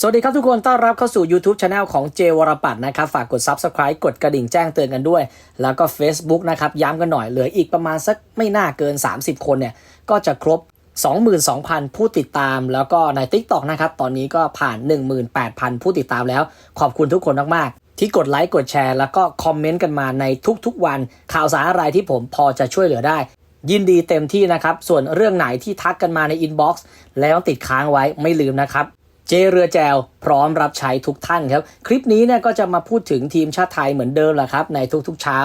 สวัสดีครับทุกคน ต้อนรับเข้าสู่ YouTube c h anel ของเจวรปัตนะครับ ฝากกด Subscribe กดกระดิ่งแจ้งเตือนกันด้วย แล้วก็ Facebook นะครับ ย้ำกันหน่อย เหลืออีกประมาณสักไม่น่าเกิน 30 คนเนี่ย ก็จะครบ 22,000 ผู้ติดตาม แล้วก็ใน TikTok นะครับ ตอนนี้ก็ผ่าน 18,000 ผู้ติดตามแล้ว ขอบคุณทุกคนมากๆ ที่กดไลค์กดแชร์ แล้วก็คอมเมนต์กันมาในทุกๆ วัน ข่าวสารอะไรที่ผมพอจะช่วยเหลือได้ยินดีเต็มที่นะครับ ส่วนเรื่องไหนที่ทักกันมาในอินบ็อกซ์แล้วติดค้างไว้ไม่ลืมนะครับ เจเรือแจวพร้อมรับใช้ทุกท่านครับ คลิปนี้เนี่ยก็จะมาพูดถึงทีมชาติไทยเหมือนเดิมแหละครับ ในทุกๆเช้า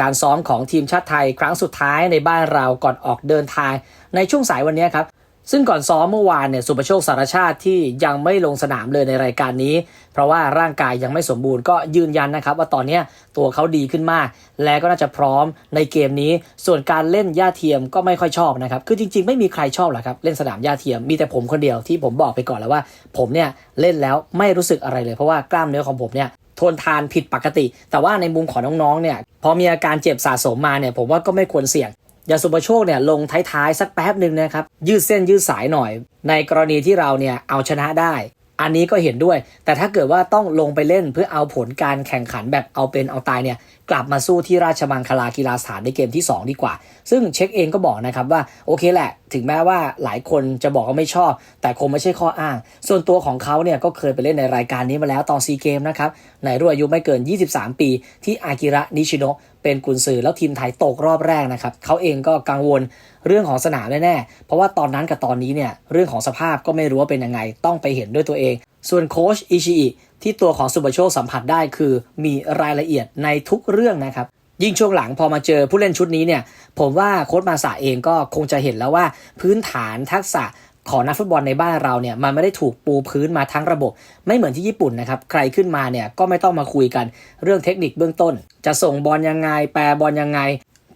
การซ้อมของทีมชาติไทยครั้งสุดท้ายในบ้านเราก่อนออกเดินทาง ในช่วงสายวันนี้ครับ ซึ่งก่อนซ้อมเมื่อวานเนี่ยสุประโชคสารชาติที่ยังไม่ลงสนามเลยในรายการนี้ เพราะว่าร่างกายยังไม่สมบูรณ์ก็ยืนยันนะครับว่าตอนนี้ตัวเขาดีขึ้นมาก และก็น่าจะพร้อมในเกมนี้ ส่วนการเล่นหญ้าเทียมก็ไม่ค่อยชอบนะครับ คือจริงๆ ไม่มีใครชอบหรอกครับเล่นสนามหญ้าเทียมมีแต่ผมคนเดียวที่ผมบอกไปก่อนแล้วว่า ผมเนี่ยเล่นแล้วไม่รู้สึกอะไรเลยเพราะว่ากล้ามเนื้อของผมเนี่ยทนทานผิดปกติ แต่ว่าในมุมของน้องๆเนี่ยพอมีอาการเจ็บสะสมมาเนี่ยผมว่าก็ไม่ควรเสี่ยง ยาสุปโชคเนี่ยลงท้ายๆ สักแป๊บหนึ่งนะครับ ยืดเส้นยืดสายหน่อย ในกรณีที่เราเนี่ยเอาชนะได้ อันนี้ก็เห็นด้วย แต่ถ้าเกิดว่าต้องลงไปเล่นเพื่อเอาผลการแข่งขันแบบเอาเป็นเอาตายเนี่ยกลับมาสู้ที่ราชมังคลากีฬาสถานในเกมที่ 2 ดีกว่า ซึ่งเช็คเองก็บอกนะครับว่าโอเคแหละ ถึงแม้ว่าหลายคนจะบอกว่าไม่ชอบ แต่คงไม่ใช่ข้ออ้าง ส่วนตัวของเขาเนี่ยก็เคยไปเล่นในรายการนี้มาแล้วตอนซีเกมนะครับในรุ่นอายุไม่เกิน 23 ปี ที่อากิระนิชิโนะเป็นกุนซือแล้วทีมไทยตกรอบแรกนะครับเขาเองก็กังวลเรื่องของสนามแน่ๆเพราะว่าตอนนั้นกับตอนนี้เนี่ยเรื่องของสภาพก็ไม่รู้ว่าเป็นยังไงต้องไปเห็นด้วยตัวเอง ส่วนโค้ชอิชิอิที่ตัวของสุบโชคสัมผัสได้คือมีรายละเอียดในทุกเรื่องนะครับ ยิ่งช่วงหลังพอมาเจอผู้เล่นชุดนี้เนี่ย ผมว่าโค้ชมาสาเองก็คงจะเห็นแล้วว่าพื้นฐานทักษะของนักฟุตบอลในบ้านเราเนี่ยมันไม่ได้ถูกปูพื้นมาทั้งระบบ ไม่เหมือนที่ญี่ปุ่นนะครับ ใครขึ้นมาเนี่ยก็ไม่ต้องมาคุยกันเรื่องเทคนิคเบื้องต้น จะส่งบอลยังไง แปรบอลยังไง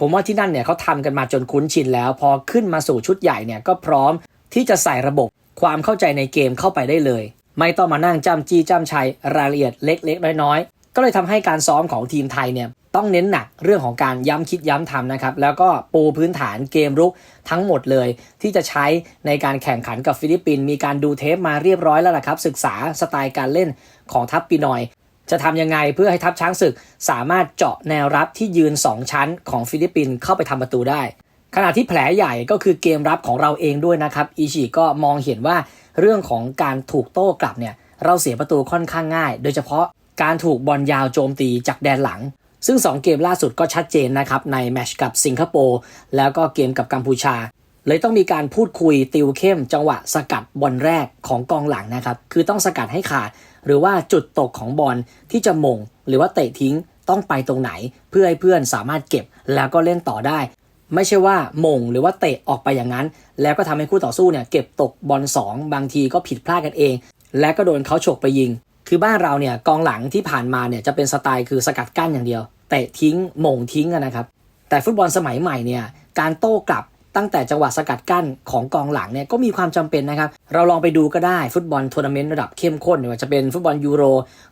ผมว่าที่นั่นเนี่ยเขาทำกันมาจนคุ้นชินแล้ว พอขึ้นมาสู่ชุดใหญ่เนี่ยก็พร้อมที่จะใส่ระบบความเข้าใจในเกมเข้าไปได้เลย ไม่ต้องมานั่งจ้ำจี้จ้ำชัยรายละเอียดเล็ก ๆ น้อยๆ ก็เลยทำให้การซ้อมของทีมไทยเนี่ยต้องเน้นหนักเรื่องของการย้ำคิดย้ำทำนะครับ แล้วก็ปูพื้นฐานเกมรุกทั้งหมดเลย ที่จะใช้ในการแข่งขันกับฟิลิปปินส์มีการดูเทปมาเรียบร้อยแล้วล่ะครับ ศึกษาสไตล์การเล่นของทัพปีนอย จะทำยังไงเพื่อให้ทัพช้างศึก สามารถเจาะแนวรับที่ยืน 2 ชั้นของฟิลิปปินส์เข้าไปทำประตูได้ขณะที่แผลใหญ่ก็คือเกมรับของเราเองด้วยนะครับ อิชิก็มองเห็นว่า เรื่องของการถูกโต้กลับเนี่ยเราเสียประตูค่อนข้างง่าย โดยเฉพาะการถูกบอลยาวโจมตีจากแดนหลัง ซึ่ง 2 เกมล่าสุดก็ชัดเจนนะครับ ในแมชกับสิงคโปร์แล้วก็เกมกับกัมพูชา เลยต้องมีการพูดคุยติวเข้มจังหวะสกัดบอลแรกของกองหลังนะครับ คือต้องสกัดให้ขาด หรือว่าจุดตกของบอลที่จะมง หรือว่าเตะทิ้งต้องไปตรงไหน เพื่อให้เพื่อนสามารถเก็บแล้วก็เล่นต่อได้ ไม่ใช่ว่ามงหรือว่าเตะออกไปอย่างนั้น แล้วก็ทำให้คู่ต่อสู้เนี่ยเก็บตกบอล2บางทีก็ผิดพลาดกันเอง และก็โดนเขาฉกไปยิง คือบ้านเราเนี่ยกองหลังที่ผ่านมาเนี่ยจะเป็นสไตล์คือสกัดกั้นอย่างเดียวเตะทิ้งมงทิ้งนะครับ แต่ฟุตบอลสมัยใหม่เนี่ยการโต้กลับตั้งแต่จังหวะสกัดกั้นของกองหลังเนี่ยก็มีความจำเป็นนะครับ เราลองไปดูก็ได้ฟุตบอลทัวร์นาเมนต์ระดับเข้มข้นไม่ว่าจะเป็นฟุตบอลยูโร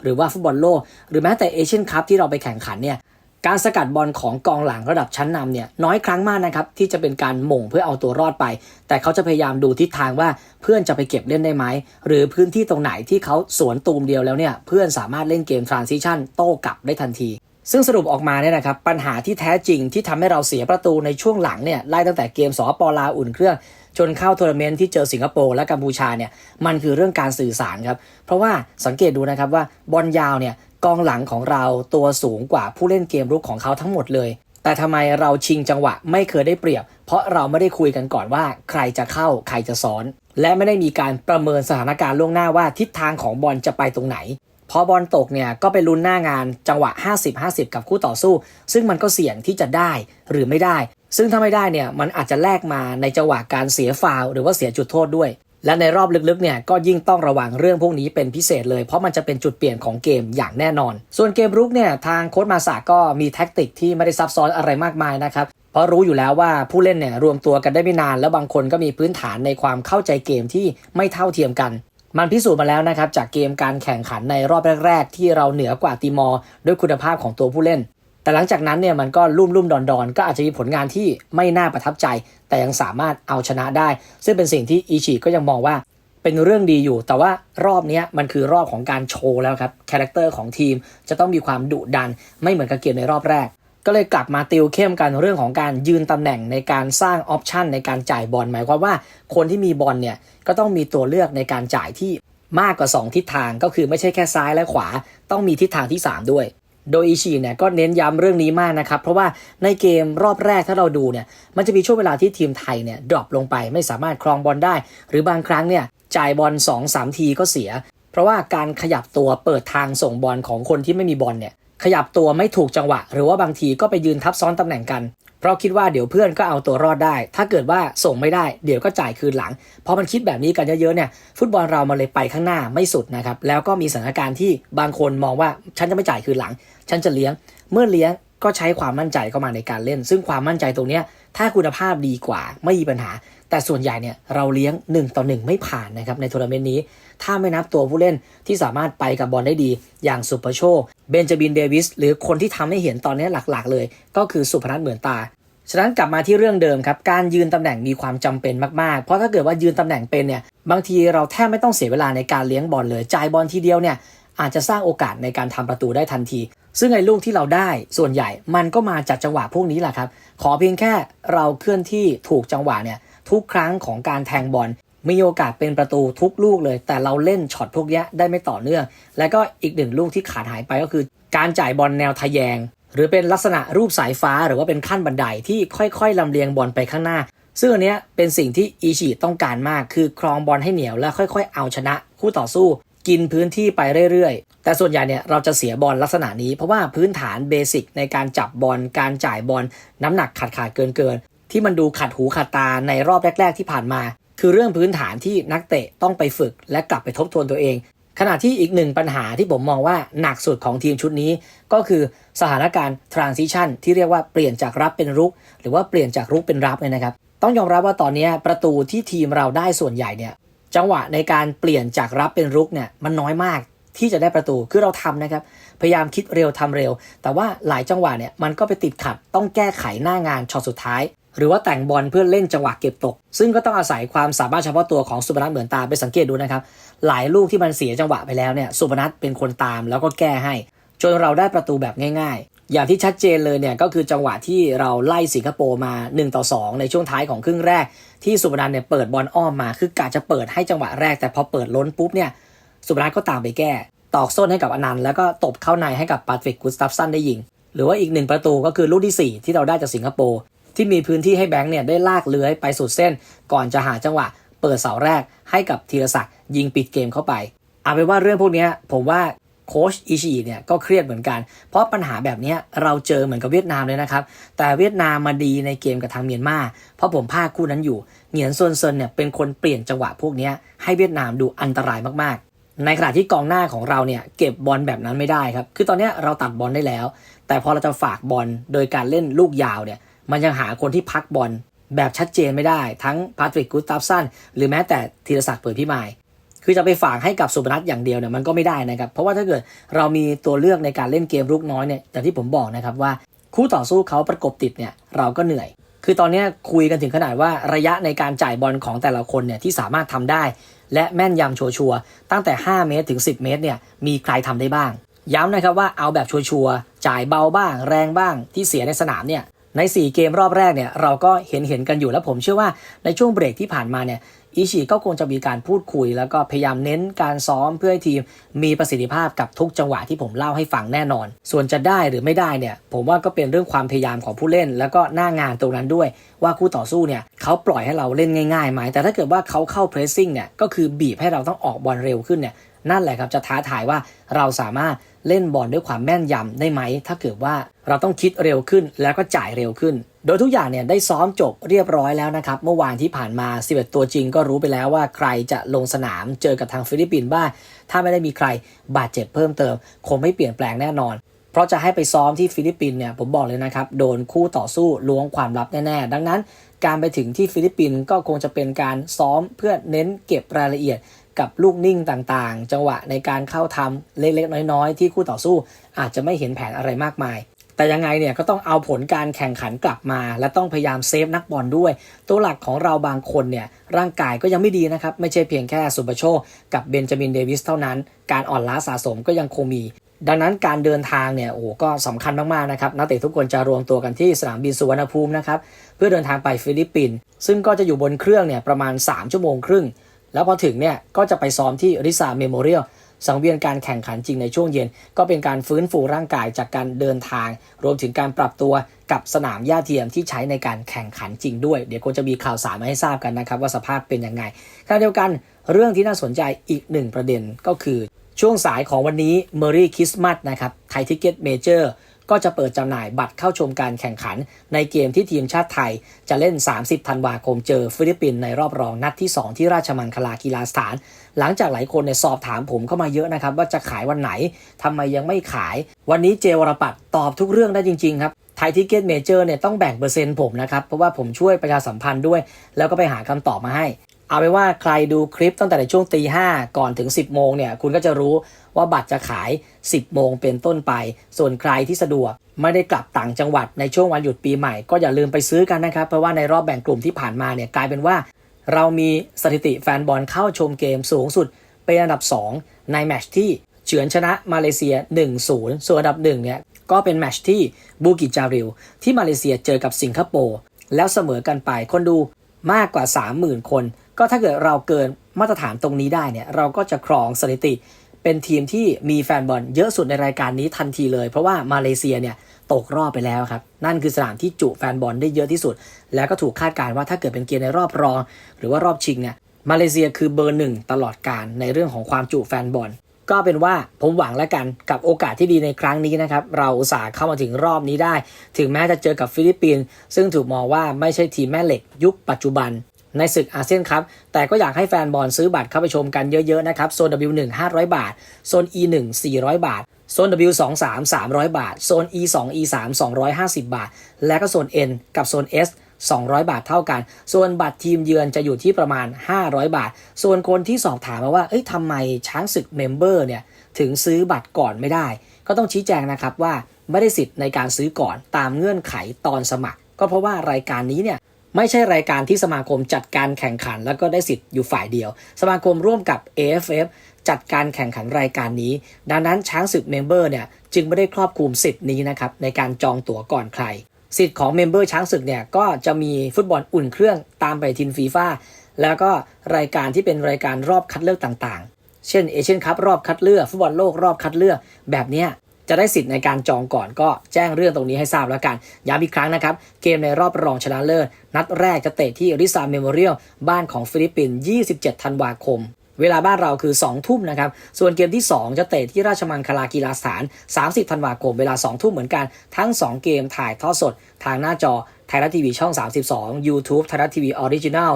หรือว่าฟุตบอลโลก หรือแม้แต่เอเชียนคัพที่เราไปแข่งขันเนี่ย การสกัดบอลของกองหลังระดับชั้นนำเนี่ยน้อยครั้งมากนะครับที่จะเป็นการหม่งเพื่อเอาตัวรอดไป แต่เขาจะพยายามดูทิศทางว่าเพื่อนจะไปเก็บเล่นได้ไหม หรือพื้นที่ตรงไหนที่เขาสวนตูมเดียวแล้วเนี่ยเพื่อนสามารถเล่นเกมทรานซิชันโต้กลับได้ทันที ซึ่งสรุปออกมาเนี่ยนะครับปัญหาที่แท้จริงที่ทำให้เราเสียประตูในช่วงหลังเนี่ยไล่ตั้งแต่เกมสปลาวอุ่นเครื่องจนเข้าทัวร์นาเมนต์ที่เจอสิงคโปร์และกัมพูชาเนี่ยมันคือเรื่องการสื่อสารครับ เพราะว่าสังเกตดูนะครับว่าบอลยาวเนี่ย กองหลังของเราตัวสูงกว่าผู้เล่นเกมรุกของเขาทั้งหมดเลย แต่ทำไมเราชิงจังหวะไม่เคยได้เปรียบ เพราะเราไม่ได้คุยกันก่อนว่า ใครจะเข้าใครจะซ้อน และไม่ได้มีการประเมินสถานการณ์ล่วงหน้าว่าทิศทางของบอลจะไปตรงไหนพอบอลตกเนี่ยก็ไปลุ้นหน้างานจังหวะ 50-50 กับคู่ต่อสู้ ซึ่งมันก็เสี่ยงที่จะได้หรือไม่ได้ ซึ่งถ้าไม่ได้เนี่ยมันอาจจะแลกมาในจังหวะการเสียฟาวหรือว่าเสียจุดโทษด้วย และในรอบลึกๆเนี่ยก็ยิ่งต้องระวังเรื่องพวกนี้เป็นพิเศษเลย เพราะมันจะเป็นจุดเปลี่ยนของเกมอย่างแน่นอน ส่วนเกมรุกเนี่ยทางโค้ชมาสาก็มีแท็กติกที่ไม่ได้ซับซ้อนอะไรมากมายนะครับเพราะรู้อยู่แล้วว่าผู้เล่นเนี่ยรวมตัวกันได้ไม่นาน แล้วบางคนก็มีพื้นฐานในความเข้าใจเกมที่ไม่เท่าเทียมกัน มันพิสูจน์มาแล้วนะครับจากเกมการแข่งขันในรอบแรก ๆ ที่เราเหนือกว่าติมอร์ด้วยคุณภาพของตัวผู้เล่น แต่หลังจากนั้นเนี่ยมันก็ลุ่มลุ่มดอนดอนก็อาจจะมีผลงานที่ไม่น่าประทับใจ แต่ยังสามารถเอาชนะได้ ซึ่งเป็นสิ่งที่อีชิก็ยังมองว่าเป็นเรื่องดีอยู่ แต่ว่ารอบนี้มันคือรอบของการโชว์แล้วครับคาแรคเตอร์ของทีมจะต้องมีความดุดัน ไม่เหมือนกับเกมในรอบแรก ก็เลยกลับมาติวเข้มกันเรื่องของการยืนตำแหน่งในการสร้างออปชันในการจ่ายบอลหมายความว่า คนที่มีบอลเนี่ยก็ต้องมีตัวเลือกในการจ่ายที่มากกว่า 2 ทิศทางก็คือไม่ใช่แค่ซ้ายและขวา ต้องมีทิศทางที่ 3 ด้วย โดยอิชิเนี่ยก็เน้นย้ำเรื่องนี้มากนะครับ เพราะว่าในเกมรอบแรกถ้าเราดูเนี่ยมันจะมีช่วงเวลาที่ทีมไทยเนี่ยดรอปลงไปไม่สามารถครองบอลได้ หรือบางครั้งเนี่ยจ่ายบอล2-3 ทีก็เสีย เพราะว่าการขยับตัวเปิดทางส่งบอลของคนที่ไม่มีบอลเนี่ยขยับตัวไม่ถูกจังหวะ หรือว่าบางทีก็ไปยืนทับซ้อนตำแหน่งกัน เพราะคิดว่าเดี๋ยวเพื่อนก็เอาตัวรอดได้ ถ้าเกิดว่าส่งไม่ได้เดี๋ยวก็จ่ายคืนหลังพอมันคิดแบบนี้กันเยอะๆเนี่ยฟุตบอลเรามาเลยไปข้างหน้าไม่สุดนะครับแล้วก็มีสถานการณ์ที่บางคนมองว่าฉันจะไม่จ่ายคืนหลัง ฉันจะเลี้ยง เมื่อเลี้ยงก็ใช้ความมั่นใจเข้ามาในการเล่น ซึ่งความมั่นใจตรงนี้ถ้าคุณภาพดีกว่าไม่มีปัญหา แต่ส่วนใหญ่เนี่ยเราเลี้ยง 1 ต่อ 1 ไม่ผ่านนะครับในทัวร์นาเมนต์นี้ ถ้าไม่นับตัวผู้เล่นที่สามารถไปกับบอลได้ดี อย่างสุปโชคเบนจามินเดวิสหรือคนที่ทำให้เห็นตอนนี้หลักๆ เลย ก็คือสุพนัทเหมือนตาฉะนั้นกลับมาที่เรื่องเดิมครับการยืนตำแหน่งมีความจำเป็นมากๆ เพราะถ้าเกิดว่ายืนตำแหน่งเป็นเนี่ยบางทีเราแทบไม่ต้องเสียเวลาในการเลี้ยงบอลเลยจ่ายบอลทีเดียวเนี่ย อาจจะสร้างโอกาสในการทำประตูได้ทันที ซึ่งไอ้ลูกที่เราได้ส่วนใหญ่มันก็มาจากจังหวะพวกนี้แหละครับ ขอเพียงแค่เราเคลื่อนที่ถูกจังหวะเนี่ยทุกครั้งของการแทงบอลมีโอกาสเป็นประตูทุกลูกเลย แต่เราเล่นช็อตพวกนี้ได้ไม่ต่อเนื่อง และก็อีกหนึ่งลูกที่ขาดหายไปก็คือ การจ่ายบอลแนวทะแยง หรือเป็นลักษณะรูปสายฟ้าหรือว่าเป็นขั้นบันไดที่ค่อยๆลำเลียงบอลไปข้างหน้า ซึ่งอันนี้เป็นสิ่งที่อีชิต้องการมากคือครองบอลให้เหนียวและค่อย ๆ เอาชนะคู่ต่อสู้ กินพื้นที่ไปเรื่อยๆ แต่ส่วนใหญ่เนี่ยเราจะเสียบอลลักษณะนี้ เพราะว่าพื้นฐานเบสิกในการจับบอลการจ่ายบอลน้ำหนักขาดขาดเกินเกินๆที่มันดูขัดหูขัดตาในรอบแรก ๆ ที่ผ่านมา คือเรื่องพื้นฐานที่นักเตะต้องไปฝึกและกลับไปทบทวนตัวเอง ขณะที่อีกหนึ่งปัญหาที่ผมมองว่าหนักสุดของทีมชุดนี้ ก็คือสถานการณ์ transition ที่เรียกว่าเปลี่ยนจากรับเป็นรุก หรือว่าเปลี่ยนจากรุกเป็นรับเนี่ยนะครับ ต้องยอมรับว่าตอนนี้ประตูที่ทีมเราได้ส่วนใหญ่เนี่ย จังหวะในการเปลี่ยนจากรับเป็นรุกเนี่ยมันน้อยมากที่จะได้ประตูคือเราทำนะครับ พยายามคิดเร็วทำเร็ว แต่ว่าหลายจังหวะเนี่ยมันก็ไปติดขัดต้องแก้ไขหน้างานช็อตสุดท้าย หรือว่าแต่งบอลเพื่อเล่นจังหวะเก็บตก ซึ่งก็ต้องอาศัยความสามารถเฉพาะตัวของสุพนัทเหมือนตาไปสังเกตดูนะครับ หลายลูกที่มันเสียจังหวะไปแล้วเนี่ยสุพนัทเป็นคนตามแล้วก็แก้ให้ จนเราได้ประตูแบบง่าย อย่างที่ชัดเจนเลยเนี่ยก็คือจังหวะที่เราไล่สิงคโปร์มา 1 ต่อ 2 ในช่วงท้ายของครึ่งแรก ที่สุพนัทเนี่ยเปิดบอลอ้อมมา คือกะจะเปิดให้จังหวะแรกแต่พอเปิดล้นปุ๊บเนี่ยสุพนัทก็ตามไปแก้ ตอกส้นให้กับอนันต์แล้วก็ตบเข้าในให้กับปาตริกกุสตัฟสันได้ยิง หรือว่าอีกหนึ่งประตูก็คือลูกที่ 4 ที่เราได้จากสิงคโปร์ที่มีพื้นที่ให้แบงค์เนี่ยได้ลากเลื้อยไปสุดเส้น ก่อนจะหาจังหวะ เปิดเสาแรกให้กับธีรศักดิ์ยิงปิดเกมเข้าไปเอาเป็นว่าเรื่องพวกนี้ผมว่า โค้ชอิชิเนี่ยก็เครียดเหมือนกัน เพราะปัญหาแบบนี้เราเจอเหมือนกับเวียดนามเลยนะครับ แต่เวียดนามมาดีในเกมกับทางเมียนมาเพราะผมภาคู่นั้นอยู่ เหงียนซวนเซินเนี่ยเป็นคนเปลี่ยนจังหวะพวกนี้ให้เวียดนามดูอันตรายมากๆ ในขณะที่กองหน้าของเราเนี่ยเก็บบอลแบบนั้นไม่ได้ครับ คือตอนนี้เราตัดบอลได้แล้ว แต่พอเราจะฝากบอลโดยการเล่นลูกยาวเนี่ยมันยังหาคนที่พักบอลแบบชัดเจนไม่ได้ ทั้งพาตริกกุสตัฟสันหรือแม้แต่ธีรศักดิ์เปิดพิมาย คือจะไปฝากให้กับสุพนัทอย่างเดียวเนี่ยมันก็ไม่ได้นะครับ เพราะว่าถ้าเกิดเรามีตัวเลือกในการเล่นเกมรุกน้อยเนี่ยอย่ที่ผมบอกนะครับว่าคู่ต่อสู้เขาประกบติดเนี่ยเราก็เหนื่อย คือตอนนี้คุยกันถึงขนาดว่าระยะในการจ่ายบอลของแต่ละคนเนี่ยที่สามารถทำได้ และแม่นยำชัวร์ๆตั้งแต่ 5 เมตรถึง 10 เมตรเนี่ยมีใครทำได้บ้าง ย้ำนะครับว่าเอาแบบชัวร์ๆจ่ายเบาบ้าง แรงบ้างที่เสียในสนามเนี่ยใน 4 เกมรอบแรกเนี่ยเราก็เห็นเห็นกันอยู่แล้วผมเชื่อว่าในช่วงเบรกที่ผ่านมาเนี่ย อิชิก็คงจะมีการพูดคุย แล้วก็พยายามเน้นการซ้อมเพื่อให้ทีมมีประสิทธิภาพกับทุกจังหวะที่ผมเล่าให้ฟังแน่นอน ส่วนจะได้หรือไม่ได้เนี่ย ผมว่าก็เป็นเรื่องความพยายามของผู้เล่น แล้วก็หน้างานตรงนั้นด้วย ว่าคู่ต่อสู้เนี่ยเขาปล่อยให้เราเล่นง่ายๆไหมแต่ถ้าเกิดว่าเขาเข้าเพรสซิ่งเนี่ยก็คือบีบให้เราต้องออกบอลเร็วขึ้นเนี่ยนั่นแหละครับจะท้าทายว่าเราสามารถ เล่นบอลด้วยความแม่นยำได้ไหม ถ้าเกิดว่าเราต้องคิดเร็วขึ้นแล้วก็จ่ายเร็วขึ้น โดยทุกอย่างเนี่ยได้ซ้อมจบเรียบร้อยแล้วนะครับ เมื่อวานที่ผ่านมา 11 ตัวจริงก็รู้ไปแล้วว่าใครจะลงสนามเจอกับทางฟิลิปปินส์บ้างถ้าไม่ได้มีใครบาดเจ็บเพิ่มเติม คงไม่เปลี่ยนแปลงแน่นอน เพราะจะให้ไปซ้อมที่ฟิลิปปินส์เนี่ยผมบอกเลยนะครับโดนคู่ต่อสู้ล้วงความลับแน่ๆดังนั้นการไปถึงที่ฟิลิปปินส์ก็คงจะเป็นการซ้อมเพื่อเน้นเก็บรายละเอียด กับลูกนิ่งต่างๆ จังหวะในการเข้าทำเล็กๆ น้อยๆ ที่คู่ต่อสู้อาจจะไม่เห็นแผนอะไรมากมาย แต่ยังไงเนี่ยก็ต้องเอาผลการแข่งขันกลับมา และต้องพยายามเซฟนักบอลด้วย ตัวหลักของเราบางคนเนี่ยร่างกายก็ยังไม่ดีนะครับ ไม่ใช่เพียงแค่สุปโชกับเบนจามินเดวิสเท่านั้น การอ่อนล้าสะสมก็ยังคงมีดังนั้นการเดินทางเนี่ยโอ้ก็สำคัญมากๆนะครับนักเตะทุกคนจะรวมตัวกันที่สนามบินสุวรรณภูมินะครับเพื่อเดินทางไปฟิลิปปินส์ซึ่งก็จะอยู่บนเครื่องเนี่ยประมาณ 3 ชั่วโมงครึ่ง แล้วพอถึงเนี่ยก็จะไปซ้อมที่ริซาเมโมเรียลสังเวียนการแข่งขันจริงในช่วงเย็น ก็เป็นการฟื้นฟูร่างกายจากการเดินทาง รวมถึงการปรับตัวกับสนามหญ้าเทียมที่ใช้ในการแข่งขันจริงด้วย เดี๋ยวคงจะมีข่าวสารมาให้ทราบกันนะครับ ว่าสภาพเป็นยังไงขณะเดียวกันเรื่องที่น่าสนใจอีกหนึ่งประเด็นก็คือช่วงสายของวันนี้เมอรี่คริสต์มาสนะครับไทยทิเก็ตเมเจอร์ ก็จะเปิดจำหน่ายบัตรเข้าชมการแข่งขัน ในเกมที่ทีมชาติไทย จะเล่น 30 ธันวาคมเจอฟิลิปปินส์ในรอบรองนัดที่ 2 ที่ราชมังคลากีฬาสถาน หลังจากหลายคนเนี่ยสอบถามผมเข้ามาเยอะนะครับ ว่าจะขายวันไหนทำไมยังไม่ขาย วันนี้เจวรปัตตอบทุกเรื่องได้จริงๆครับไทยทิเก็ตเมเจอร์เนี่ยต้องแบ่งเปอร์เซ็นต์ผมนะครับ เพราะว่าผมช่วยประชาสัมพันธ์ด้วย แล้วก็ไปหาคำตอบมาให้ เอาเป็นว่าใครดูคลิปตั้งแต่ในช่วงตีห้าก่อนถึง 10โมงเนี่ย คุณก็จะรู้ ว่าบัตรจะขาย 10 โมงเป็นต้นไป ส่วนใครที่สะดวกไม่ได้กลับต่างจังหวัดในช่วงวันหยุดปีใหม่ก็อย่าลืมไปซื้อกันนะครับ เพราะว่าในรอบแบ่งกลุ่มที่ผ่านมาเนี่ยกลายเป็นว่า เรามีสถิติแฟนบอลเข้าชมเกมสูงสุดเป็นอันดับ 2 ในแมตช์ที่เฉือนชนะมาเลเซีย 1-0 ส่วนอันดับ1เนี่ยก็เป็นแมตช์ที่บูกิจาริลที่มาเลเซียเจอกับสิงคโปร์แล้วเสมอกันไปคนดูมากกว่า 30,000 คน ก็ถ้าเกิดเราเกินมาตรฐานตรงนี้ได้เนี่ยเราก็จะครองสถิติ เป็นทีมที่มีแฟนบอลเยอะสุดในรายการนี้ทันทีเลย เพราะว่ามาเลเซียเนี่ยตกรอบไปแล้วครับ นั่นคือสนามที่จุแฟนบอลได้เยอะที่สุด แล้วก็ถูกคาดการณ์ว่าถ้าเกิดเป็นเกมในรอบรอง หรือว่ารอบชิงเนี่ยมาเลเซียคือเบอร์หนึ่งตลอดการในเรื่องของความจุแฟนบอล ก็เป็นว่าผมหวังแล้วกันกับโอกาสที่ดีในครั้งนี้นะครับ เราอุตส่าห์เข้ามาถึงรอบนี้ได้ ถึงแม้จะเจอกับฟิลิปปินส์ซึ่งถูกมองว่าไม่ใช่ทีมแม่เหล็กยุคปัจจุบัน ในศึกอาเซียนครับ แต่ก็อยากให้แฟนบอลซื้อบัตรเข้าไปชมกันเยอะๆนะครับ โซน W1 500 บาท โซน E1 400 บาท โซน W23 300 บาท โซน E2 E3 250 บาท และก็โซน N กับโซน S 200 บาทเท่ากัน ส่วนบัตรทีมเยือนจะอยู่ที่ประมาณ 500 บาท ส่วนคนที่สอบถามมาว่า เอ้ยทำไมช้างศึกเมมเบอร์เนี่ย ถึงซื้อบัตรก่อนไม่ได้ ก็ต้องชี้แจงนะครับว่าไม่ได้สิทธิ์ในการซื้อก่อนตามเงื่อนไขตอนสมัคร ก็เพราะว่ารายการนี้เนี่ย ไม่ใช่รายการที่สมาคมจัดการแข่งขัน แล้วก็ได้สิทธิ์อยู่ฝ่ายเดียว สมาคมร่วมกับ AFF จัดการแข่งขันรายการนี้ ดังนั้นช้างศึกเมมเบอร์เนี่ยจึงไม่ได้ครอบคลุมสิทธิ์นี้นะครับในการจองตั๋วก่อนใคร สิทธิ์ของเมมเบอร์ช้างศึกเนี่ยก็จะมีฟุตบอลอุ่นเครื่องตามไปทินฟีฟ่าแล้วก็รายการที่เป็นรายการรอบคัดเลือกต่างๆ เช่นเอเชียนคัพรอบคัดเลือกฟุตบอลโลกรอบคัดเลือกแบบเนี้ย จะได้สิทธิ์ในการจองก่อนก็แจ้งเรื่องตรงนี้ให้ทราบแล้วกัน ย้ำอีกครั้งนะครับ เกมในรอบรองชนะเลิศ นัดแรกจะเตะที่ริซาเมโมเรียลบ้านของฟิลิปปินส์ 27 ธันวาคม เวลาบ้านเราคือ 2 ทุ่มนะครับ ส่วนเกมที่ 2 จะเตะที่ราชมังคลากีฬาสถาน 30 ธันวาคม เวลา 2 ทุ่มเหมือนกัน ทั้ง 2 เกมถ่ายทอดสด ทางหน้าจอไทยรัฐทีวีช่อง 32 YouTube ไทยรัฐทีวีออริจินัล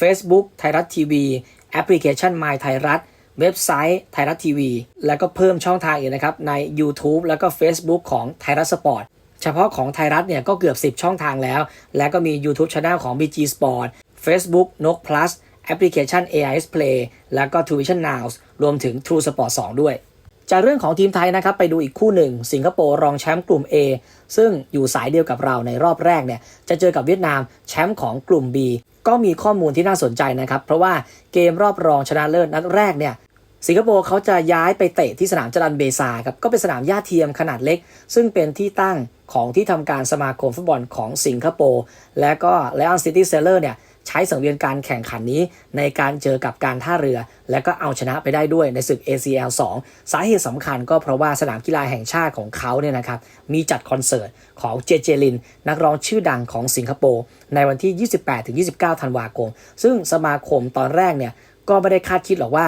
Facebook ไทยรัฐทีวีแอปพลิเคชัน My ไทยรัฐ เว็บไซต์ไทยรัฐทีวี แล้วก็เพิ่มช่องทางอีกนะครับ ใน YouTube แล้วก็ Facebook ของไทยรัฐสปอร์ตเฉพาะของไทยรัฐเนี่ยก็เกือบ 10 ช่องทางแล้ว แล้วก็มี YouTube Channel ของ BG Sport Facebook นก plus แอปพลิเคชัน AIS Play แล้วก็ True Vision Now รวมถึง True Sport 2 ด้วย จากเรื่องของทีมไทยนะครับ ไปดูอีกคู่หนึ่ง สิงคโปร์รองแชมป์กลุ่ม A ซึ่งอยู่สายเดียวกับเราในรอบแรกเนี่ย จะเจอกับเวียดนามแชมป์ของกลุ่ม B ก็มีข้อมูลที่น่าสนใจนะครับ เพราะว่าเกมรอบรองชนะเลิศนัดแรกเนี่ย สิงคโปร์เขาจะย้ายไปเตะที่สนามจรันเบซาครับก็เป็นสนามหญ้าเทียมขนาดเล็ก ซึ่งเป็นที่ตั้งของที่ทำการสมาคมฟุตบอลของสิงคโปร์และก็ไลออนซิตี้เซเลอร์เนี่ยใช้สังเวียนการแข่งขันนี้ในการเจอกับการท่าเรือ และก็เอาชนะไปได้ด้วยในศึก ACL 2 สาเหตุสำคัญก็เพราะว่าสนามกีฬาแห่งชาติของเขาเนี่ยนะครับมีจัดคอนเสิร์ตของเจเจลิน นักร้องชื่อดังของสิงคโปร์ในวันที่ 28-29 ธันวาคม ซึ่งสมาคมตอนแรกเนี่ยก็ไม่ได้คาดคิดหรอกว่า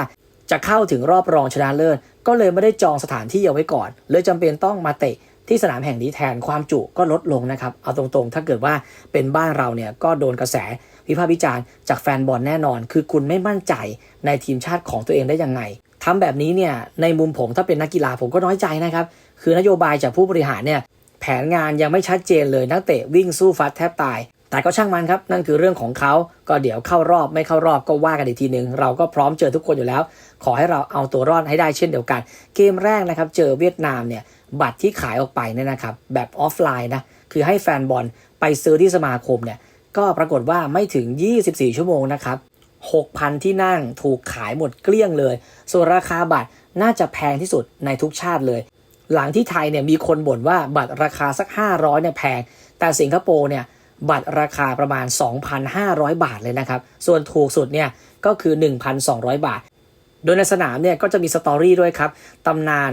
จะเข้าถึงรอบรองชนะเลิศก็เลยไม่ได้จองสถานที่เอาไว้ก่อน เลยจำเป็นต้องมาเตะที่สนามแห่งนี้แทนความจุก็ลดลงนะครับ เอาตรงๆ ถ้าเกิดว่าเป็นบ้านเราเนี่ยก็โดนกระแสวิพากษ์วิจารณ์จากแฟนบอลแน่นอน คือคุณไม่มั่นใจในทีมชาติของตัวเองได้ยังไงทำแบบนี้เนี่ยในมุมผมถ้าเป็นนักกีฬาผมก็น้อยใจนะครับ คือนโยบายจากผู้บริหารเนี่ยแผนงานยังไม่ชัดเจนเลยนักเตะวิ่งสู้ฟัดแทบตาย แต่ก็ช่างมันครับ นั่นคือเรื่องของเขาก็เดี๋ยวเข้ารอบไม่เข้ารอบก็ว่ากันอีกทีหนึ่งเราก็พร้อมเจอทุกคนอยู่แล้ว ขอให้เราเอาตัวรอดให้ได้เช่นเดียวกัน เกมแรกนะครับเจอเวียดนามเนี่ยบัตรที่ขายออกไปเนี่ยนะครับแบบออฟไลน์นะคือให้แฟนบอลไปซื้อที่สมาคมเนี่ยก็ปรากฏว่าไม่ถึง 24 ชั่วโมงนะครับ6,000 ที่นั่งถูกขายหมดเกลี้ยงเลย ส่วนราคาบัตรน่าจะแพงที่สุดในทุกชาติเลย หลังที่ไทยเนี่ยมีคนบ่นว่าบัตรราคาสัก 500เนี่ยแพง แต่สิงคโปร์เนี่ย บัตรราคาประมาณ 2,500 บาทเลยนะครับ ส่วนถูกสุดเนี่ยก็คือ 1,200 บาท โดยในสนามเนี่ยก็จะมีสตอรี่ด้วยครับ ตำนาน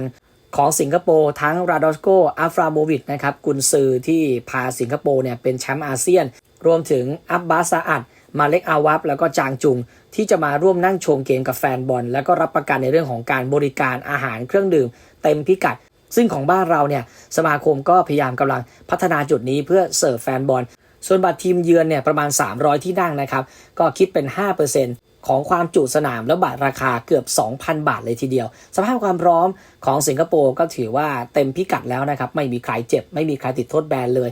ของสิงคโปร์ทั้งราดอสโกอัฟราโมวิชนะครับกุนซือที่พาสิงคโปร์เนี่ยเป็นแชมป์อาเซียน รวมถึงอับบาสซาอัดมาเล็กอาวับแล้วก็จางจุง ที่จะมาร่วมนั่งชมเกมกับแฟนบอล แล้วก็รับประกันในเรื่องของการบริการอาหารเครื่องดื่ม เต็มพิกัด ซึ่งของบ้านเราเนี่ยสมาคมก็พยายามกำลังพัฒนาจุดนี้เพื่อเสิร์ฟแฟนบอล ส่วนบัตรทีมเยือนเนี่ยประมาณ 300 ที่นั่งนะครับ ก็คิดเป็น 5%ของความจุสนามแล้วบัตรราคาเกือบ 2,000 บาทเลยทีเดียว สภาพความพร้อมของสิงคโปร์ก็ถือว่าเต็มพิกัดแล้วนะครับ ไม่มีใครเจ็บ ไม่มีใครติดโทษแบนเลย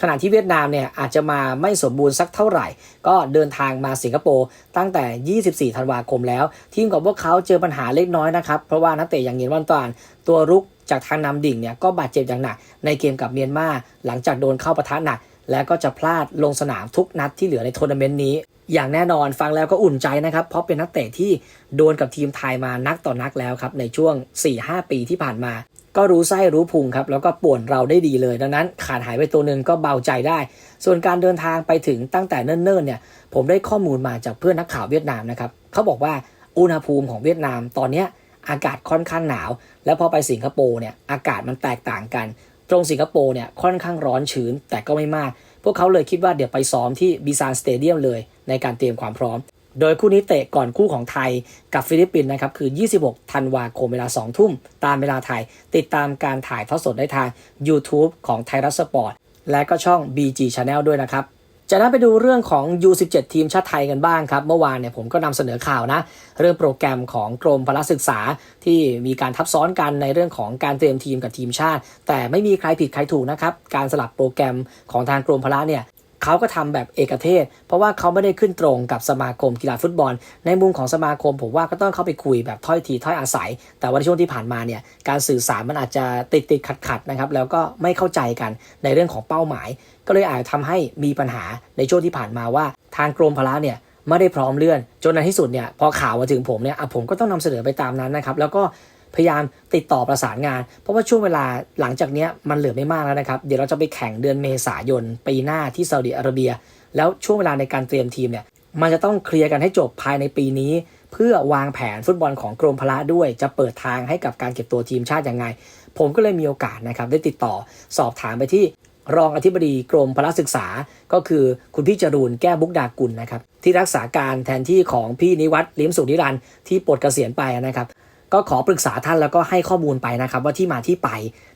ขณะที่เวียดนามเนี่ยอาจจะมาไม่สมบูรณ์สักเท่าไหร่ ก็เดินทางมาสิงคโปร์ตั้งแต่ 24 ธันวาคมแล้ว ทีมของพวกเขาเจอปัญหาเล็กน้อยนะครับ เพราะว่านักเตะอย่างเงียนวันตานตัวรุกจากทางนำดิ่งเนี่ยก็บาดเจ็บอย่างหนักในเกมกับเมียนมาหลังจากโดนเข้าปะทะหนัก และก็จะพลาดลงสนามทุกนัดที่เหลือในทัวร์นาเมนต์นี้ อย่างแน่นอนฟังแล้วก็อุ่นใจนะครับ เพราะเป็นนักเตะที่โดนกับทีมไทยมานักต่อนักแล้วครับในช่วง 4-5 ปีที่ผ่านมา ก็รู้ไส้รู้พุงครับแล้วก็ป่วนเราได้ดีเลย ดังนั้นขาดหายไปตัวหนึ่งก็เบาใจได้ ส่วนการเดินทางไปถึงตั้งแต่เนิ่นๆเนี่ยผมได้ข้อมูลมาจากเพื่อนนักข่าวเวียดนามนะครับเขาบอกว่าอุณหภูมิของเวียดนามตอนเนี้อากาศค่อนข้างหนาว แล้วพอไปสิงคโปร์เนี่ยอากาศมันแตกต่างกัน ตรงสิงคโปร์เนี่ยค่อนข้างร้อนชื้นแต่ก็ไม่มาก พวกเขาเลยคิดว่าเดี๋ยวไปซ้อมที่บีซานสเตเดียมเลย ในการเตรียมความพร้อม โดยคู่นี้เตะก่อนคู่ของไทยกับฟิลิปปินส์นะครับ คือ 26 ธันวาคมเวลา 2 ทุ่ม ตามเวลาไทย ติดตามการถ่ายทอดสดได้ทาง YouTube ของไทยรัฐสปอร์ตและก็ช่อง BG Channel ด้วยนะครับ จากนั้นไปดูเรื่องของ U17 ทีมชาติไทยกันบ้างครับ เมื่อวานเนี่ยผมก็นำเสนอข่าวนะ เรื่องโปรแกรมของกรมพละศึกษาที่มีการทับซ้อนกันในเรื่องของการเตรียมทีมกับทีมชาติ แต่ไม่มีใครผิดใครถูกนะครับ การสลับโปรแกรมของทางกรมพละเนี่ยเขาก็ทำแบบเอกเทศ เพราะว่าเขาไม่ได้ขึ้นตรงกับสมาคมกีฬาฟุตบอล ในมุมของสมาคม ผมว่าก็ต้องเข้าไปคุยแบบถ้อยทีถ้อยอาศัย แต่ว่าในช่วงที่ผ่านมาเนี่ยการสื่อสารมันอาจจะติดติดขัดขัดนะครับแล้วก็ไม่เข้าใจกันในเรื่องของเป้าหมาย ก็เลยอาจจะทำให้มีปัญหาในช่วงที่ผ่านมาว่า ทางกรมพละเนี่ยไม่ได้พร้อมเลื่อน จนในที่สุดเนี่ยพอข่าวมาถึงผมเนี่ยผมก็ต้องนำเสนอไปตามนั้นนะครับ แล้วก็พยายามติดต่อประสานงาน เพราะว่าช่วงเวลาหลังจากเนี้ยมันเหลือไม่มากแล้วนะครับ เดี๋ยวเราจะไปแข่งเดือนเมษายนปีหน้าที่ซาอุดิอาระเบีย แล้วช่วงเวลาในการเตรียมทีมเนี่ยมันจะต้องเคลียร์กันให้จบภายในปีนี้ เพื่อวางแผนฟุตบอลของกรมพละด้วย จะเปิดทางให้กับการเก็บตัวทีมชาติยังไง ผมก็เลยมีโอกาสนะครับได้ติดต่อสอบถามไปที่ รองอธิบดีกรมพละศึกษา ก็คือคุณพี่จรูนแก้วบุกดากุลนะครับที่รักษาการแทนที่ของพี่นิวัฒน์ลิ้มสุนิรันท์ที่ปลดเกษียณไปนะครับ ก็ขอปรึกษาท่านแล้วก็ให้ข้อมูลไปนะครับ ว่าที่มาที่ไป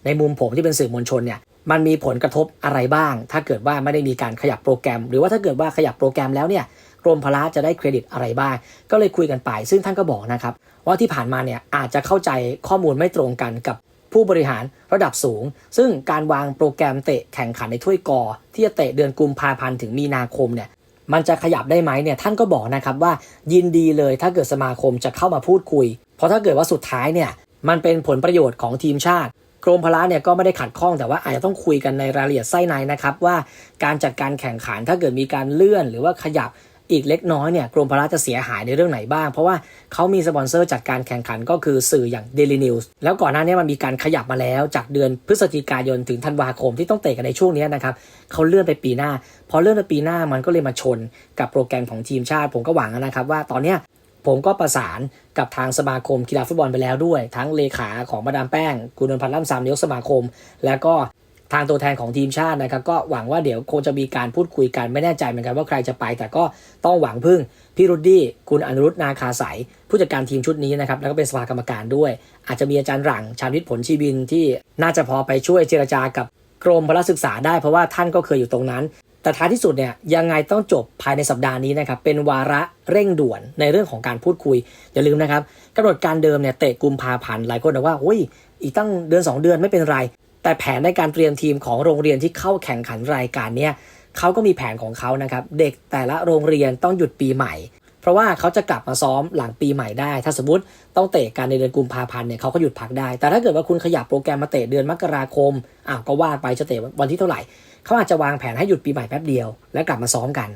ในมุมผมที่เป็นสื่อมวลชนเนี่ยมันมีผลกระทบอะไรบ้าง ถ้าเกิดว่าไม่ได้มีการขยับโปรแกรม หรือว่าถ้าเกิดว่าขยับโปรแกรมแล้วเนี่ยกรมพละจะได้เครดิตอะไรบ้าง ก็เลยคุยกันไป ซึ่งท่านก็บอกนะครับ ว่าที่ผ่านมาเนี่ยอาจจะเข้าใจข้อมูลไม่ตรงกันกับ ผู้บริหารระดับสูง ซึ่งการวางโปรแกรมเตะแข่งขันในถ้วยกอ ที่จะเตะเดือนกุมภาพันธ์ถึงมีนาคมเนี่ยมันจะขยับได้ไหมเนี่ยท่านก็บอกนะครับว่ายินดีเลยถ้าเกิดสมาคมจะเข้ามาพูดคุย เพราะถ้าเกิดว่าสุดท้ายเนี่ยมันเป็นผลประโยชน์ของทีมชาติกรมพละเนี่ยก็ไม่ได้ขัดข้องแต่ว่าอาจจะต้องคุยกันในรายละเอียดไส้ในนะครับว่าการจัดการแข่งขันถ้าเกิดมีการเลื่อนหรือว่าขยับ อีกเล็กน้อยเนี่ยกรมพละจะเสียหายในเรื่องไหนบ้าง เพราะว่าเขามีสปอนเซอร์จัดการแข่งขันก็คือสื่ออย่าง Daily News แล้วก่อนหน้านี้มันมีการขยับมาแล้วจากเดือนพฤศจิกายนถึงธันวาคมที่ต้องเตะกันในช่วงนี้นะครับเขาเลื่อนไปปีหน้า พอเลื่อนไปปีหน้ามันก็เลยมาชนกับโปรแกรมของทีมชาติ ผมก็หวังนะครับว่าตอนเนี้ยผมก็ประสานกับทางสมาคมกีฬาฟุตบอลไปแล้วด้วย ทั้งเลขาของมาดามแป้ง คุณนนพันธ์ล่ำซามนายกสมาคม แล้วก็ ทางตัวแทนของทีมชาตินะครับ ก็หวังว่าเดี๋ยวคงจะมีการพูดคุยกันไม่แน่ใจเหมือนกันว่าใครจะไป แต่ก็ต้องหวังพึ่งพี่รุดดี้คุณอนุรุตนาคาสายผู้จัดการทีมชุดนี้นะครับ แล้วก็เป็นสภากรรมการด้วย อาจจะมีอาจารย์หลังชาวิทยผลชีบินที่น่าจะพอไปช่วยเจรจากับกรมพละศึกษาได้เพราะว่าท่านก็เคยอยู่ตรงนั้น แต่ท้ายที่สุดเนี่ยยังไงต้องจบภายในสัปดาห์นี้นะครับเป็นวาระเร่งด่วนในเรื่องของการพูดคุยอย่าลืมนะครับกำหนดการเดิมเนี่ยเตะกุมภาพันธ์หลายคนบอกว่าโอ้ยอีกตั้งเดือน2 เดือนไม่เป็นไร แต่แผนในการเตรียมทีมของโรงเรียนที่เข้าแข่งขันรายการเนี่ยเขาก็มีแผนของเขานะครับ เด็กแต่ละโรงเรียนต้องหยุดปีใหม่ เพราะว่าเขาจะกลับมาซ้อมหลังปีใหม่ได้ ถ้าสมมติต้องเตะกันในเดือนกุมภาพันธ์เนี่ยเขาก็หยุดพักได้ แต่ถ้าเกิดว่าคุณขยับโปรแกรมมาเตะเดือนมกราคมอ้าวก็ว่าไปจะเตะวันที่เท่าไหร่เขาอาจจะวางแผนให้หยุดปีใหม่แป๊บเดียว แล้วกลับมาซ้อมกัน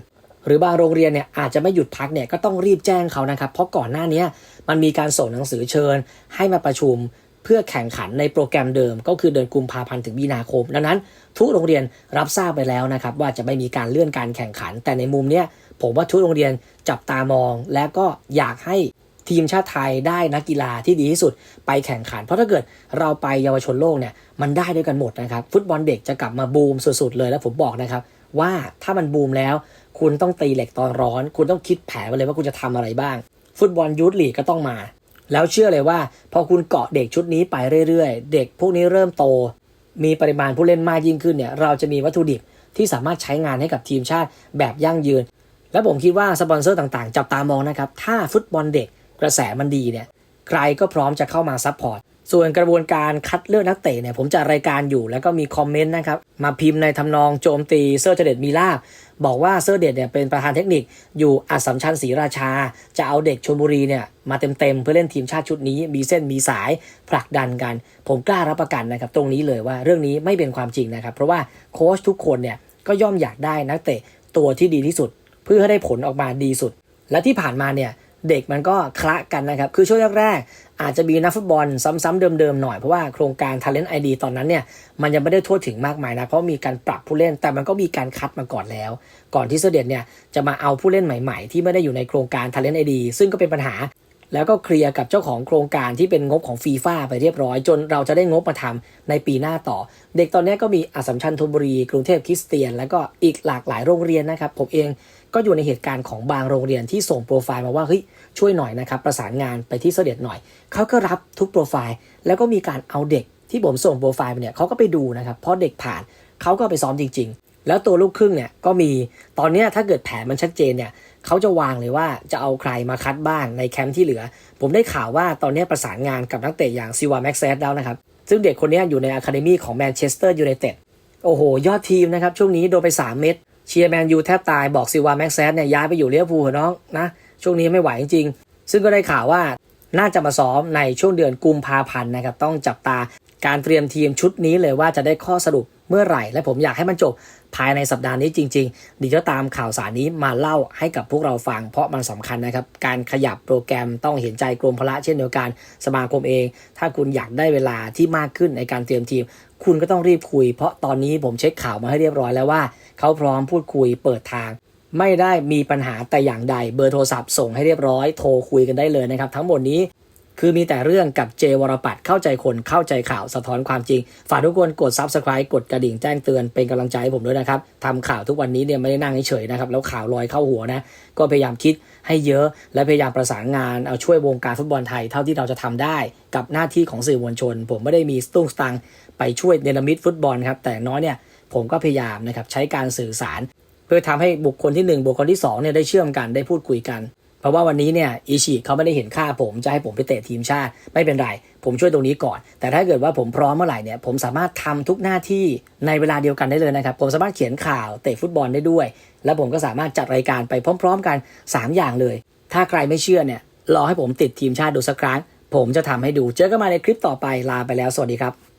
หรือบางโรงเรียนเนี่ยอาจจะไม่หยุดพักเนี่ยก็ต้องรีบแจ้งเขานะครับ เพราะก่อนหน้านี้มันมีการส่งหนังสือเชิญให้มาประชุม เพื่อแข่งขันในโปรแกรมเดิม ก็คือเดือนกุมภาพันธ์ถึงมีนาคม ดังนั้น ทุกโรงเรียนรับทราบไปแล้วนะครับ ว่าจะไม่มีการเลื่อนการแข่งขัน แต่ในมุมเนี้ยผมว่าทุกโรงเรียนจับตามอง และก็อยากให้ทีมชาติไทยได้นักกีฬาที่ดีที่สุดไปแข่งขัน เพราะถ้าเกิดเราไปเยาวชนโลกเนี่ยมันได้ด้วยกันหมดนะครับ ฟุตบอลเด็กจะกลับมาบูมสุดๆเลยแล้วผมบอกนะครับ ว่าถ้ามันบูมแล้ว คุณต้องตีเหล็กตอนร้อน คุณต้องคิดแผนไว้เลยว่าคุณจะทำอะไรบ้าง ฟุตบอลยูทลีกก็ต้องมา แล้วเชื่อเลยว่า พอคุณเกาะเด็กชุดนี้ไปเรื่อยๆ เด็กพวกนี้เริ่มโต มีปริมาณผู้เล่นมากยิ่งขึ้นเนี่ยเราจะมีวัตถุดิบที่สามารถใช้งานให้กับทีมชาติแบบยั่งยืน และผมคิดว่าสปอนเซอร์ต่างๆ จับตามองนะครับถ้าฟุตบอลเด็กกระแสมันดีเนี่ยใครก็พร้อมจะเข้ามาซัพพอร์ต ส่วนกระบวนการคัดเลือกนักเตะเนี่ยผมจะรายการอยู่แล้วก็มีคอมเมนต์นะครับ มาพิมพ์ในทำนองโจมตีเซอร์เจเดตมีลาบบอกว่าเซอร์เดตเนี่ยเป็นประธานเทคนิคอยู่อัสสัมชัญศรีราชา จะเอาเด็กชลบุรีเนี่ยมาเต็มๆเพื่อเล่นทีมชาติชุดนี้ มีเส้นมีสายผลักดันกัน ผมกล้ารับประกันนะครับ ตรงนี้เลยว่าเรื่องนี้ไม่เป็นความจริงนะครับ เพราะว่าโค้ชทุกคนเนี่ยก็ย่อมอยากได้นักเตะตัวที่ดีที่สุด เพื่อให้ได้ผลออกมาดีสุด และที่ผ่านมาเนี่ยเด็กมันก็คละกันนะครับ คือช่วงแรก อาจจะมีนักฟุตบอลซ้ำๆเดิมๆหน่อย เพราะว่าโครงการ Talent ID ตอนนั้นเนี่ยมันยังไม่ได้ทั่วถึงมากมายนะ เพราะมีการปรับผู้เล่นแต่มันก็มีการคัดมาก่อนแล้ว ก่อนที่เสด็จเนี่ยจะมาเอาผู้เล่นใหม่ๆ ที่ไม่ได้อยู่ในโครงการ Talent ID ซึ่งก็เป็นปัญหา แล้วก็เคลียร์กับเจ้าของโครงการที่เป็นงบของฟีฟ่าไปเรียบร้อย จนเราจะได้งบมาทำในปีหน้าต่อ เด็กตอนนี้ก็มีอัสสัมชัญธนบุรี กรุงเทพคริสเตียน แล้วก็อีกหลากหลายโรงเรียนนะครับผมเอง ก็อยู่ในเหตุการณ์ของบางโรงเรียนที่ส่งโปรไฟล์มาว่าเฮ้ยช่วยหน่อยนะครับประสานงานไปที่เสด็จหน่อยเขาก็รับทุกโปรไฟล์ แล้วก็มีการเอาเด็กที่ผมส่งโปรไฟล์ไปเนี่ยเขาก็ไปดูนะครับเพราะเด็กผ่านเขาก็ไปซ้อมจริง ๆ แล้วตัวลูกครึ่งเนี่ยก็มีตอนนี้ถ้าเกิดแผนมันชัดเจนเนี่ยเขาจะวางเลยว่าจะเอาใครมาคัดบ้างในแคมป์ที่เหลือ ผมได้ข่าวว่าตอนนี้ประสานงานกับนักเตะอย่างซิวาแม็กเซสแล้วนะครับซึ่งเด็กคนนี้อยู่ในอะคาเดมี่ของแมนเชสเตอร์ยูไนเต็ดโอ้โห ยอดทีมนะครับ ช่วงนี้โดนไป 3 เม็ด เชียร์แมนยูแทบตายบอกซิวาแม็กเซสเนี่ยย้ายไปอยู่เลี้ยวภูลเถอน้องนะช่วงนี้ไม่ไหวจริงๆซึ่งก็ได้ข่าวว่าน่าจะมาซ้อมในช่วงเดือนกุมภาพันธ์นะครับต้องจับตาการเตรียมทีมชุดนี้เลยว่าจะได้ข้อสรุปเมื่อไหร่ และผมอยากให้มันจบภายในสัปดาห์นี้จริงๆดีจะตามข่าวสารนี้มาเล่าให้กับพวกเราฟัง เพราะมันสำคัญนะครับ การขยับโปรแกรมต้องเห็นใจกรมพละเช่นเดียวกันสมาคมเอง ถ้าคุณอยากได้เวลาที่มากขึ้นในการเตรียมทีม คุณก็ต้องรีบคุย เพราะตอนนี้ผมเช็คข่าวมาให้เรียบร้อยแล้วว่า เขาพร้อมพูดคุยเปิดทาง ไม่ได้มีปัญหาแต่อย่างใดเบอร์โทรศัพท์ส่งให้เรียบร้อยโทรคุยกันได้เลยนะครับ ทั้งหมดนี้คือมีแต่เรื่องกับเจวรปัตเข้าใจคนเข้าใจข่าวสะท้อนความจริง ฝากทุกคนกด Subscribe กดกระดิ่งแจ้งเตือนเป็นกำลังใจให้ผมด้วยนะครับทำข่าวทุกวันนี้เนี่ยไม่ได้นั่งเฉยนะครับ แล้วข่าวลอยเข้าหัวนะ ก็พยายามคิดให้เยอะ และพยายามประสานงานเอาช่วยวงการฟุตบอลไทยเท่าที่เราจะทำได้ กับหน้าที่ของสื่อมวลชน ผมไม่ได้มีสตุ้งสตังไปช่วยเนรมิตฟุตบอลครับแต่น้อยเนี่ย ผมก็พยายามนะครับใช้การสื่อสาร เพื่อทำให้บุคคลที่หนึ่งบุคคลที่สองเนี่ยได้เชื่อมกันได้พูดคุยกัน เพราะว่าวันนี้เนี่ยอิชิเขาไม่ได้เห็นค่าผมจะให้ผมไปเตะทีมชาติ ไม่เป็นไร ผมช่วยตรงนี้ก่อน แต่ถ้าเกิดว่าผมพร้อมเมื่อไหร่เนี่ยผมสามารถทำทุกหน้าที่ในเวลาเดียวกันได้เลยนะครับผมสามารถเขียนข่าวเตะฟุตบอลได้ด้วย แล้วผมก็สามารถจัดรายการไปพร้อม ๆ กัน 3 อย่างเลย ถ้าใครไม่เชื่อเนี่ยรอให้ผมติดทีมชาติดูสักครั้ง ผมจะทำให้ดูเจอกันมาในคลิปต่อไปลาไปแล้วสวัสดีครับ